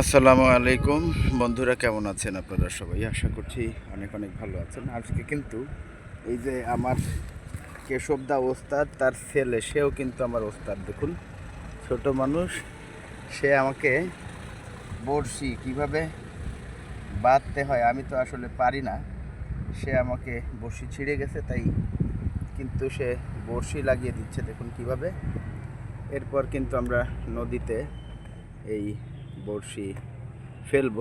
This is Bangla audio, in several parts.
আসসালামু আলাইকুম। বন্ধুরা, কেমন আছেন আপনারা সবাই? আশা করছি অনেক অনেক ভালো আছেন। আজকে কিন্তু এই যে আমার কেশবদা ওস্তাদ, তার ছেলে, সেও কিন্তু আমার ওস্তাদ। দেখুন, ছোট মানুষ, সে আমাকে বড়শি কীভাবে বাঁধতে হয় আমি তো আসলে পারি না। সে আমাকে বড়শি ছিঁড়ে গেছে, তাই কিন্তু সে বড়শি লাগিয়ে দিচ্ছে। দেখুন কীভাবে। এরপর কিন্তু আমরা নদীতে এই বড়শি ফেলব।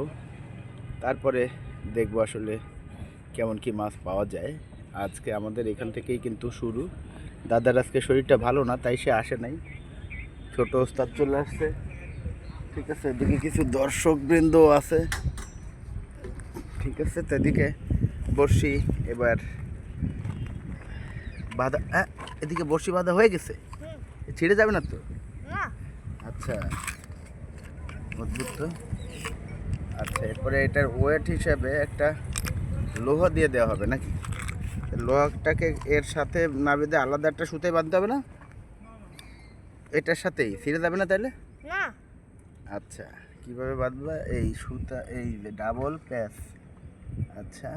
তারপরে দেখব আসলে কেমন কি মাছ পাওয়া যায়। আজকে আমাদের এখান থেকেই কিন্তু শুরু। দাদার আজকে শরীরটা ভালো না তাই সে আসে নাই। ছোট ওস্তাদ চলে আসছে। ঠিক আছে এদিকে কিছু দর্শক বৃন্দ আছে। ঠিক আছে তো এদিকে বড়শি এবার বাঁধা হ্যাঁ এদিকে বড়শি বাঁধা হয়ে গেছে? ছিঁড়ে যাবে না তো? আচ্ছা। অদ্ভুত। তো আচ্ছা এরপরে এটার ওয়েট হিসাবে একটা লোহা দিয়ে দেওয়া হবে নাকি? লোহাটাকে এর সাথে না বেঁধে আলাদা একটা সুতায় বাঁধতে হবে না? এটার সাথেই? ছিঁড়ে যাবে না তাহলে? না। আচ্ছা কীভাবে বাঁধবা? এই সুতা এই যে ডাবল প্যাচ আচ্ছা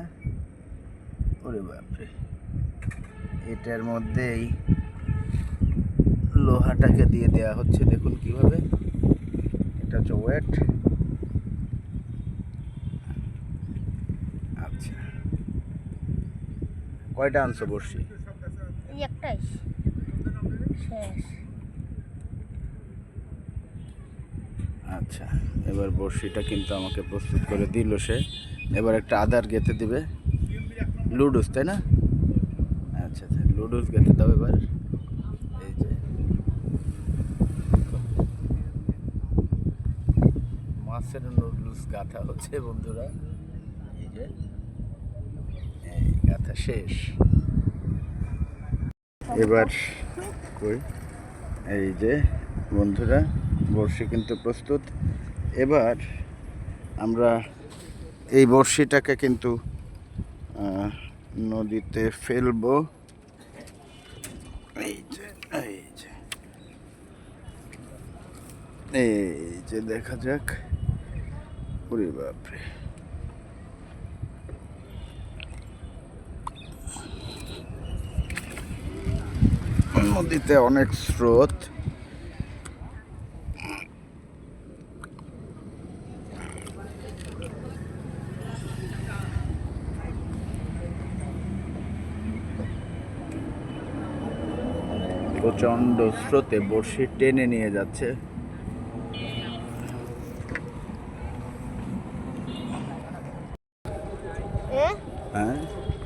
ওরে বাপরে। এটার মধ্যে এই লোহাটাকে দিয়ে দেওয়া হচ্ছে দেখুন কীভাবে। এটা হচ্ছে ওয়েট আচ্ছা। কয়টা আনছো একটাই। শেষ। আচ্ছা এবার বড়শিটা কিন্তু আমাকে প্রস্তুত করে দিল সে। এবার একটা আদার গেতে দিবে। লুডুস তাই না? আচ্ছা আচ্ছা লুডুস গেতে দাও এবার এই যে মাছের নুডলস গাথা হচ্ছে, বন্ধুরা। এই যে গাথা শেষ। এবার এই যে, বন্ধুরা, বড়শি কিন্তু প্রস্তুত। এবার আমরা এই বড়শিটাকে কিন্তু নদীতে ফেলব। এই যে এই যে। এই যে, দেখা যাক। ওরে বাপরে। নদীতে অনেক স্রোত। প্রচণ্ড স্রোতে বড়শি টেনে নিয়ে যাচ্ছে। হ্যাঁ?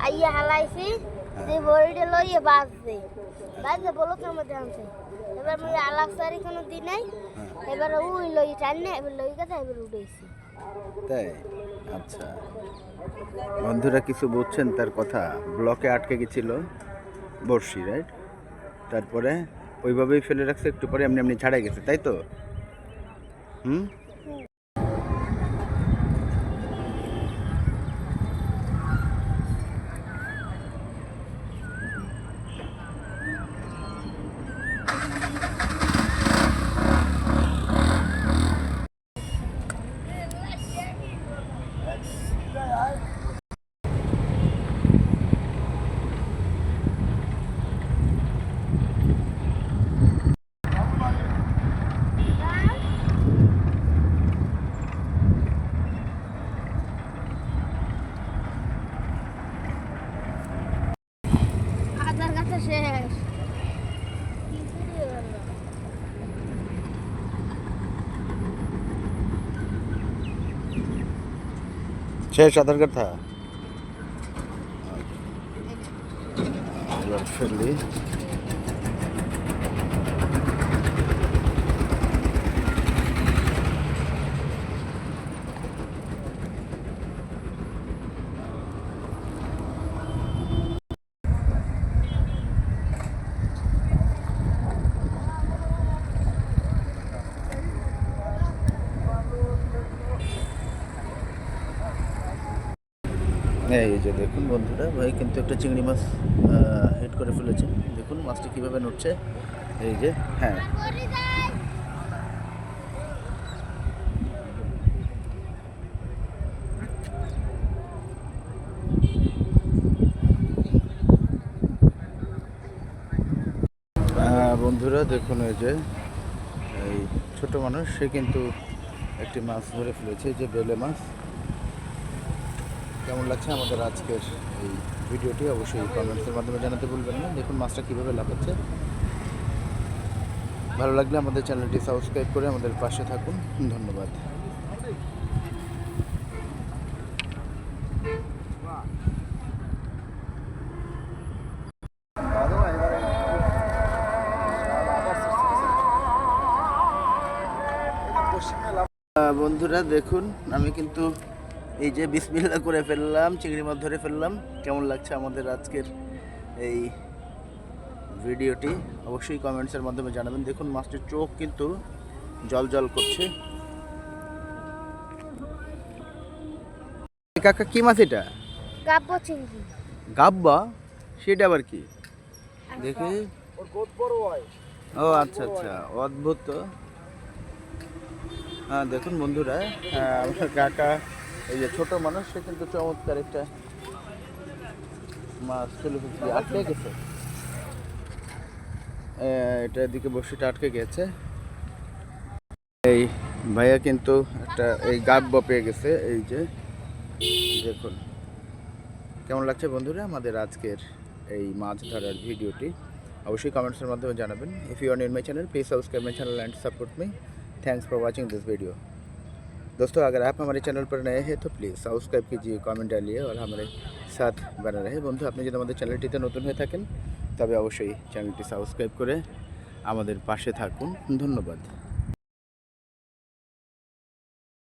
আইয়া হালাইছি যে বড়িটা লইয়ে বাজছে বাজে বলো তো আনছে এবার আমি আলাকসারি কোনো দিন নাই এবার ওই লই টান্নে এবার লই গেছে এবার উঠেছি তাই? আচ্ছা। বন্ধুরা কিছু বুঝছেন তার কথা? ব্লকে আটকে গেছিল বড়শি রাইট তারপরে ওইভাবেই ফেলে রাখছে একটু পরে এমনি এমনি ছাড়াই গেছে তাই তো? হুম? শেষ আধার কার্ড থা এবার ফেললি হ্যাঁ এই যে দেখুন বন্ধুরা, ভাই কিন্তু একটা চিংড়ি মাছ হেড করে ফেলেছে। দেখুন মাছটা কীভাবে নড়ছে। এই যে হ্যাঁ। বন্ধুরা, দেখুন এই যে, এই ছোটো মানুষ, সে কিন্তু একটি মাছ ধরে ফেলেছে যে বেলে মাছ। কেমন লাগছে আমাদের আজকের এই ভিডিওটি অবশ্যই কমেন্টসের মাধ্যমে জানাতে ভুলবেন না। দেখুন মাছটা কীভাবে লাফাচ্ছে। ভালো লাগলে আমাদের চ্যানেলটি সাবস্ক্রাইব করে আমাদের পাশে থাকুন। ধন্যবাদ। বন্ধুরা দেখুন, আমি কিন্তু এই যে বিসমিল্লা করে ফেললাম চিংড়ি মাছ ধরে ফেললাম। কেমন লাগছে আমাদের আজকের এই ভিডিওটি? অবশ্যই কমেন্টসের মাধ্যমে জানাবেন। দেখুন মাছটির চোখ কিন্তু জল জল করছে কাকা কি মাছ এটা? কাব্য চিংড়ি। গাব্বা? সেটা আবার কি? দেখি। ও আচ্ছা আচ্ছা। অদ্ভুত তো। হ্যাঁ দেখুন বন্ধুরা হ্যাঁ, আমার কাকা এই যে ছোট মানুষ, সে কিন্তু চমৎকার একটা মাছ ফেলে ফেলছে আটকে গেছে। এটা এদিকে বসিটা আটকে গেছে। এই ভাইয়া কিন্তু একটা এই গাব্য পেয়ে গেছে, এই যে। দেখুন, কেমন লাগছে বন্ধুরা আমাদের আজকের এই মাছ ধরার ভিডিওটি? অবশ্যই কমেন্টসের মাধ্যমে জানাবেন। If you on new in my channel please subscribe my channel and support me thanks for watching this video दोस्तों अगर आप हमारे चैनल पर नए हैं तो प्लीज़ সাবস্ক্রাইব कीजिए কমেন্ট ডালিয়ে আর हमारे সাথ বানা রহে বন্ধু আপনি যদি আমাদের চ্যানেলটিতে নতুন হয়ে থাকেন তবে অবশ্যই চ্যানেলটি সাবস্ক্রাইব করে আমাদের পাশে থাকুন ধন্যবাদ